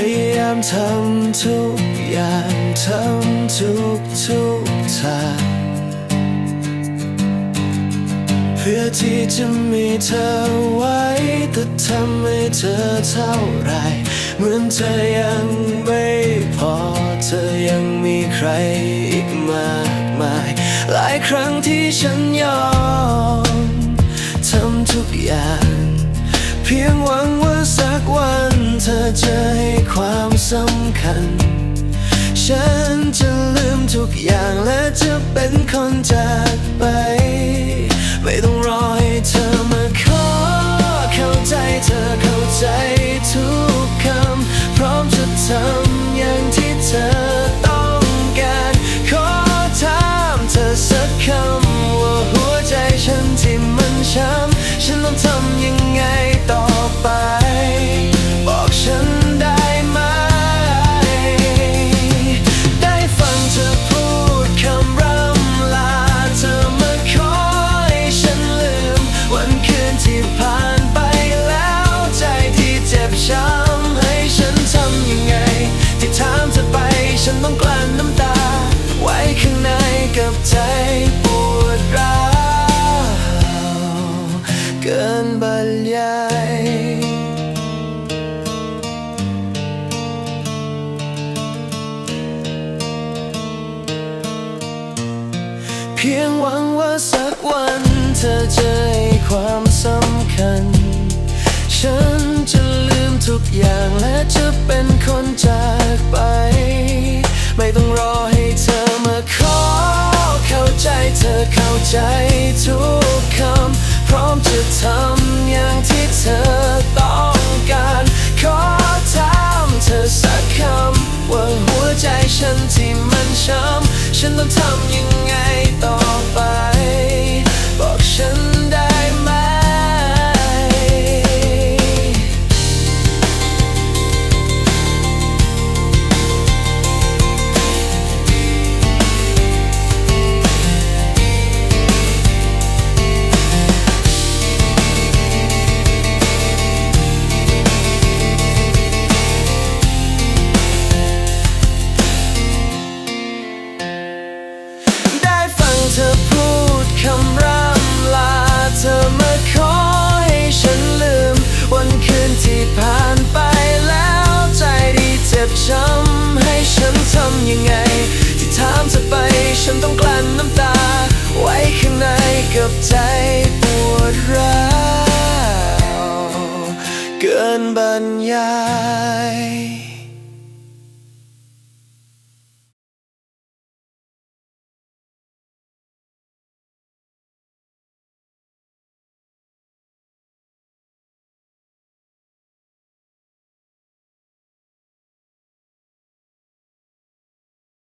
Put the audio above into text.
พยายามทำทุกอย่างทำทุกทุกทางเพื่อที่จะมีเธอไว้แต่ทำให้เธอเท่าไร เหมือนเธอยังไม่พอ เธอยังมีใครอีกมากมาย หลายครั้งที่ฉันยอมทำทุกอย่าง เพียงหวังว่าสักวัน ธอจะให้ความสำคัญ ฉันจะลืมทุกอย่างและจะเป็นคนจาก พียงหวังว่าสักวันเธอจะให้ความสำคัญ ฉันจะลืมทุกอย่างและจะเป็นคนจากไป ไม่ต้องรอให้เธอมาขอ เข้าใจเธอเข้าใจทุกคำ พร้อมจะทำอย่างที่เธอต้องการ ขอถามเธอสักคำ ว่าหัวใจฉันที่มันช้ำฉันต้องทำยังไง ยังไง